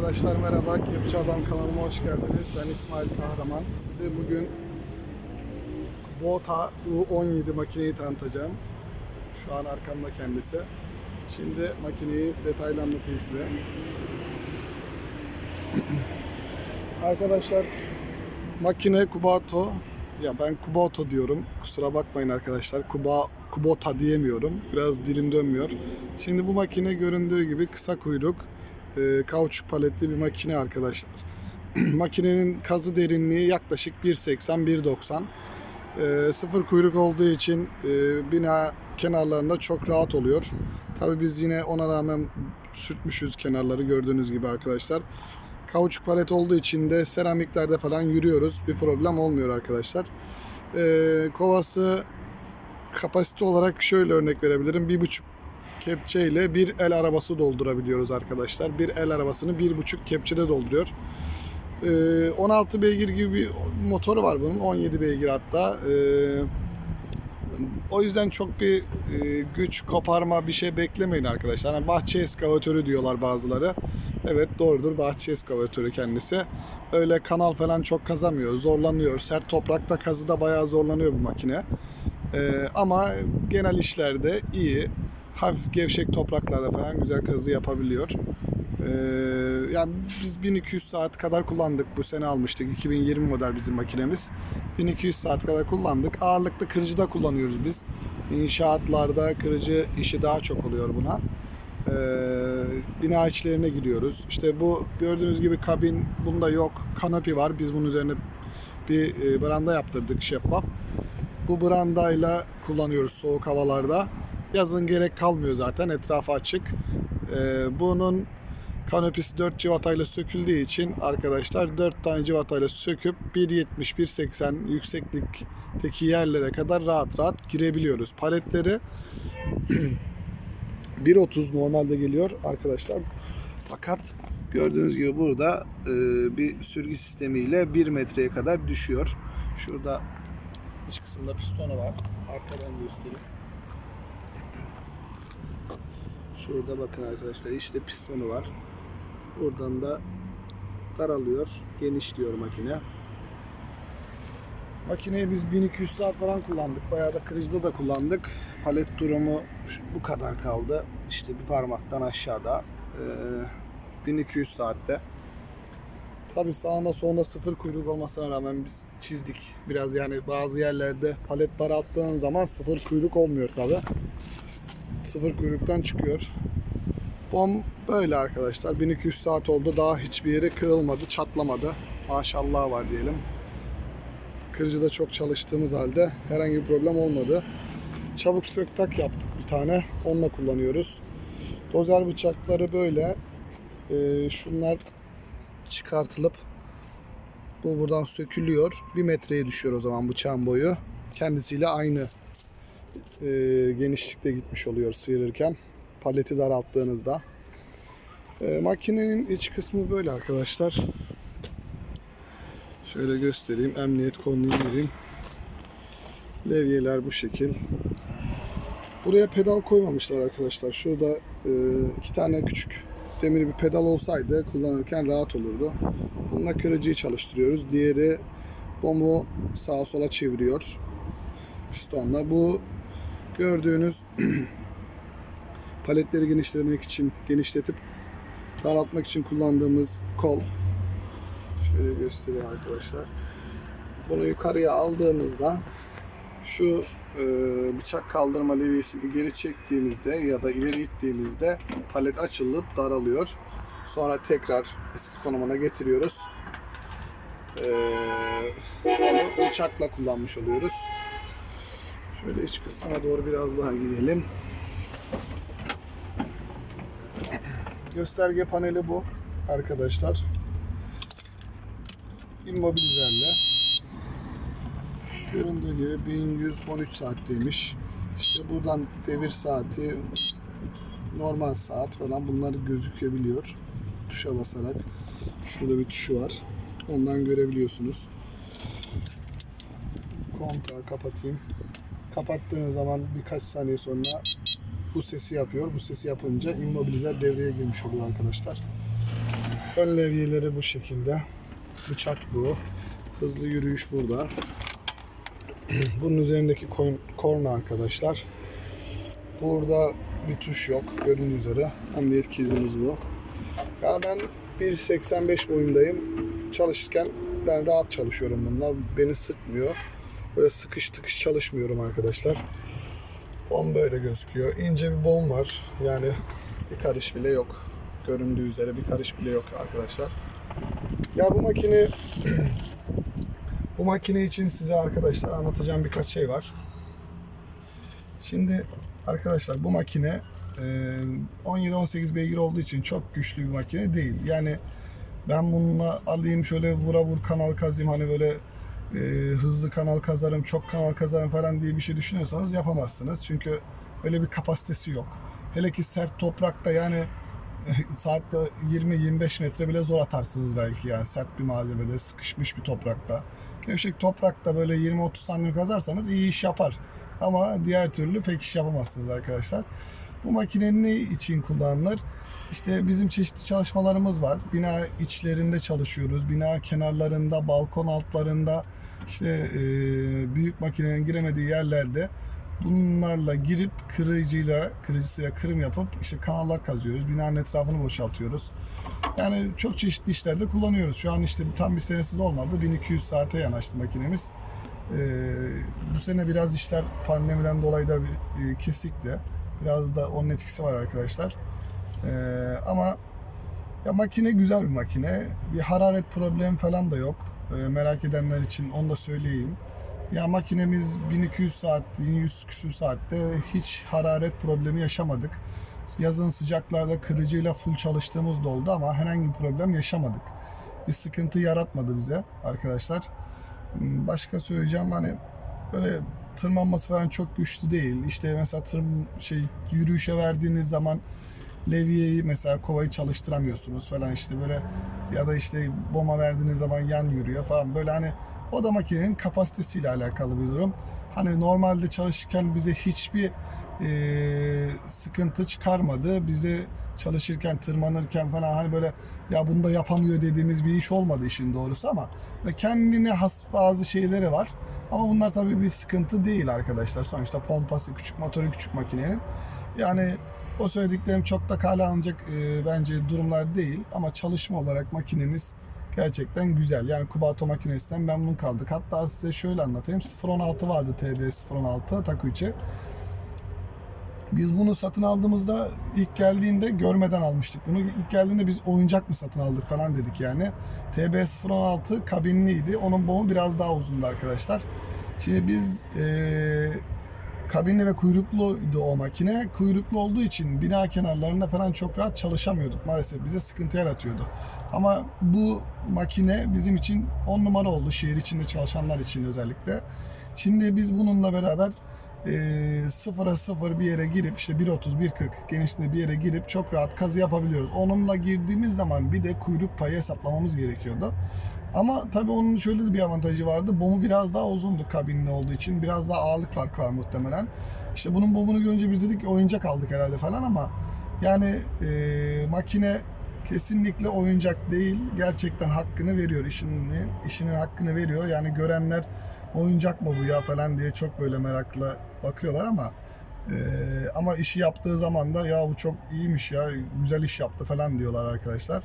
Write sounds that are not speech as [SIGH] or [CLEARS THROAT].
Arkadaşlar merhaba, Kepçe Adam kanalıma hoş geldiniz. Ben İsmail Kahraman. Size bugün Kubota U17 makineyi tanıtacağım. Şu an arkamda kendisi. Şimdi makineyi detaylı anlatayım size. [CLEARS THROAT] Arkadaşlar makine Kubato ya ben Kuboto diyorum. Kusura bakmayın arkadaşlar. Kuba Kubota diyemiyorum. Biraz dilim dönmüyor. Şimdi bu makine göründüğü gibi kısa kuyruk, e, kauçuk paletli bir makine arkadaşlar. [CLEARS THROAT] Makinenin kazı derinliği yaklaşık 1.80-1.90. E, sıfır kuyruk olduğu için e, bina kenarlarında çok rahat oluyor. Tabi biz yine ona rağmen sürtmüşüz kenarları gördüğünüz gibi arkadaşlar. Kauçuk palet olduğu için de seramiklerde falan yürüyoruz. Bir problem olmuyor arkadaşlar. E, kovası kapasite olarak şöyle örnek verebilirim. 1.5 kepçeyle bir el arabası doldurabiliyoruz arkadaşlar. Bir el arabasını bir buçuk kepçede dolduruyor. Ee, 16 beygir gibi bir motoru var bunun. 17 beygir hatta. Ee, o yüzden çok bir e, güç koparma bir şey beklemeyin arkadaşlar. Hani bahçe eskavatörü diyorlar bazıları. Evet doğrudur bahçe eskavatörü kendisi. Öyle kanal falan çok kazamıyor, zorlanıyor. Sert toprakta kazıda bayağı zorlanıyor bu makine. Ee, ama genel işlerde iyi. Hafif gevşek topraklarda falan güzel kazı yapabiliyor. Ee, yani biz 1200 saat kadar kullandık. Bu sene almıştık. 2020 model bizim makinemiz. 1200 saat kadar kullandık. Ağırlıklı kırıcıda kullanıyoruz biz. İnşaatlarda kırıcı işi daha çok oluyor buna. Ee, bina içlerine giriyoruz. İşte bu gördüğünüz gibi kabin bunda yok. Kanopi var. Biz bunun üzerine bir e, branda yaptırdık şeffaf. Bu brandayla kullanıyoruz soğuk havalarda. Yazın gerek kalmıyor zaten etrafı açık. Ee, bunun kanopisi 4 civatayla söküldüğü için arkadaşlar 4 tane civatayla söküp 1.70-1.80 yükseklikteki yerlere kadar rahat rahat girebiliyoruz. Paletleri [CLEARS THROAT] 1.30 normalde geliyor arkadaşlar. Fakat gördüğünüz gibi burada e, bir sürgü sistemiyle 1 metreye kadar düşüyor. Şurada iç kısımda pistonu var. Arkadan göstereyim. Şurada bakın arkadaşlar işte pistonu var. Buradan da daralıyor. Genişliyor makine. Makineyi biz 1200 saat falan kullandık. Bayağı da kırıcıda da kullandık. Palet durumu bu kadar kaldı. İşte bir parmaktan aşağıda. Ee, 1200 saatte. Tabi sağında solunda sıfır kuyruk olmasına rağmen biz çizdik. Biraz yani bazı yerlerde palet daralttığın zaman sıfır kuyruk olmuyor tabi. Sıfır kuyruktan çıkıyor. Bom böyle arkadaşlar. 1200 saat oldu. Daha hiçbir yeri kırılmadı, çatlamadı. Maşallah var diyelim. Kırıcıda çok çalıştığımız halde herhangi bir problem olmadı. Çabuk sök tak yaptık bir tane. Onunla kullanıyoruz. Dozer bıçakları böyle. Ee, şunlar çıkartılıp bu buradan sökülüyor. Bir metreye düşüyor o zaman bıçağın boyu. Kendisiyle aynı e, genişlikte gitmiş oluyor sıyırırken. Paleti daralttığınızda. E, makinenin iç kısmı böyle arkadaşlar. Şöyle göstereyim. Emniyet kolunu indireyim. Levyeler bu şekil. Buraya pedal koymamışlar arkadaşlar. Şurada e, iki tane küçük demir bir pedal olsaydı kullanırken rahat olurdu. Bununla kırıcıyı çalıştırıyoruz. Diğeri bombu sağa sola çeviriyor. Pistonla. Bu gördüğünüz [CLEARS THROAT] paletleri genişlemek için genişletip daraltmak için kullandığımız kol. Şöyle göstereyim arkadaşlar. Bunu yukarıya aldığımızda şu e, bıçak kaldırma levyesini geri çektiğimizde ya da ileri ittiğimizde palet açılıp daralıyor. Sonra tekrar eski konumuna getiriyoruz. E, onu bıçakla kullanmış oluyoruz. Şöyle iç kısmına doğru biraz daha gidelim. Gösterge paneli bu arkadaşlar. İmmobilizerle. Göründüğü gibi 1113 saatteymiş. İşte buradan devir saati, normal saat falan bunlar gözükebiliyor. Tuşa basarak. Şurada bir tuşu var. Ondan görebiliyorsunuz. Kontağı kapatayım. Kapattığınız zaman birkaç saniye sonra bu sesi yapıyor. Bu sesi yapınca immobilizer devreye girmiş oluyor arkadaşlar. Ön levyeleri bu şekilde. Bıçak bu. Hızlı yürüyüş burada. [CLEARS THROAT] Bunun üzerindeki korna arkadaşlar. Burada bir tuş yok gördüğünüz üzere. Emniyet kilidimiz bu. Yani ben 1.85 boyundayım. Çalışırken ben rahat çalışıyorum bununla. Beni sıkmıyor. Böyle sıkış tıkış çalışmıyorum arkadaşlar. Bom böyle gözüküyor. İnce bir bom var. Yani bir karış bile yok. Göründüğü üzere bir karış bile yok arkadaşlar. Ya bu makine [CLEARS THROAT] bu makine için size arkadaşlar anlatacağım birkaç şey var. Şimdi arkadaşlar bu makine e, 17-18 beygir olduğu için çok güçlü bir makine değil. Yani ben bununla alayım şöyle vura vur kanal kazayım hani böyle e, hızlı kanal kazarım, çok kanal kazarım falan diye bir şey düşünüyorsanız yapamazsınız. Çünkü öyle bir kapasitesi yok. Hele ki sert toprakta yani [LAUGHS] saatte 20-25 metre bile zor atarsınız belki yani sert bir malzemede sıkışmış bir toprakta. Gevşek toprakta böyle 20-30 santim kazarsanız iyi iş yapar. Ama diğer türlü pek iş yapamazsınız arkadaşlar. Bu makine ne için kullanılır? İşte bizim çeşitli çalışmalarımız var. Bina içlerinde çalışıyoruz. Bina kenarlarında, balkon altlarında, işte e, büyük makinenin giremediği yerlerde bunlarla girip kırıcıyla, kırıcısıyla kırım yapıp işte kanallar kazıyoruz. Binanın etrafını boşaltıyoruz. Yani çok çeşitli işlerde kullanıyoruz. Şu an işte tam bir senesi de olmadı. 1200 saate yanaştı makinemiz. Ee, bu sene biraz işler pandemiden dolayı da bir, e, kesikti. Biraz da onun etkisi var arkadaşlar. Ee, ama ya makine güzel bir makine. Bir hararet problemi falan da yok. Ee, merak edenler için onu da söyleyeyim. Ya makinemiz 1200 saat, 1100 küsür saatte hiç hararet problemi yaşamadık. Yazın sıcaklarda kırıcıyla full çalıştığımız da oldu ama herhangi bir problem yaşamadık. Bir sıkıntı yaratmadı bize arkadaşlar. Hmm, Başka söyleyeceğim hani böyle tırmanması falan çok güçlü değil. İşte mesela tırm şey yürüyüşe verdiğiniz zaman levyeyi mesela kovayı çalıştıramıyorsunuz falan işte böyle ya da işte bomba verdiğiniz zaman yan yürüyor falan böyle hani o da makinenin kapasitesiyle alakalı bir durum. Hani normalde çalışırken bize hiçbir e, sıkıntı çıkarmadı. Bize çalışırken, tırmanırken falan hani böyle ya bunu da yapamıyor dediğimiz bir iş olmadı işin doğrusu ama ve kendine has bazı şeyleri var. Ama bunlar tabii bir sıkıntı değil arkadaşlar. Sonuçta pompası küçük, motoru küçük makinenin. Yani o söylediklerim çok da kale alınacak e, bence durumlar değil. Ama çalışma olarak makinemiz gerçekten güzel. Yani Kubato makinesinden memnun kaldık. Hatta size şöyle anlatayım. 016 vardı TB 016 Takuichi. Biz bunu satın aldığımızda ilk geldiğinde görmeden almıştık bunu. İlk geldiğinde biz oyuncak mı satın aldık falan dedik yani. TB016 kabinliydi. Onun bomu biraz daha uzundu arkadaşlar. Şimdi biz eee kabinli ve kuyrukluydu o makine. Kuyruklu olduğu için bina kenarlarında falan çok rahat çalışamıyorduk maalesef. Bize sıkıntı yaratıyordu. Ama bu makine bizim için 10 numara oldu şehir içinde çalışanlar için özellikle. Şimdi biz bununla beraber e, sıfıra sıfır bir yere girip işte 1.30 1.40 genişliğinde bir yere girip çok rahat kazı yapabiliyoruz. Onunla girdiğimiz zaman bir de kuyruk payı hesaplamamız gerekiyordu. Ama tabii onun şöyle bir avantajı vardı. Bomu biraz daha uzundu kabinli olduğu için. Biraz daha ağırlık farkı var muhtemelen. İşte bunun bomunu görünce biz dedik oyuncak aldık herhalde falan ama yani e, makine kesinlikle oyuncak değil. Gerçekten hakkını veriyor. İşini, işinin hakkını veriyor. Yani görenler oyuncak mı bu ya falan diye çok böyle merakla bakıyorlar ama e, ama işi yaptığı zaman da ya bu çok iyiymiş ya güzel iş yaptı falan diyorlar arkadaşlar.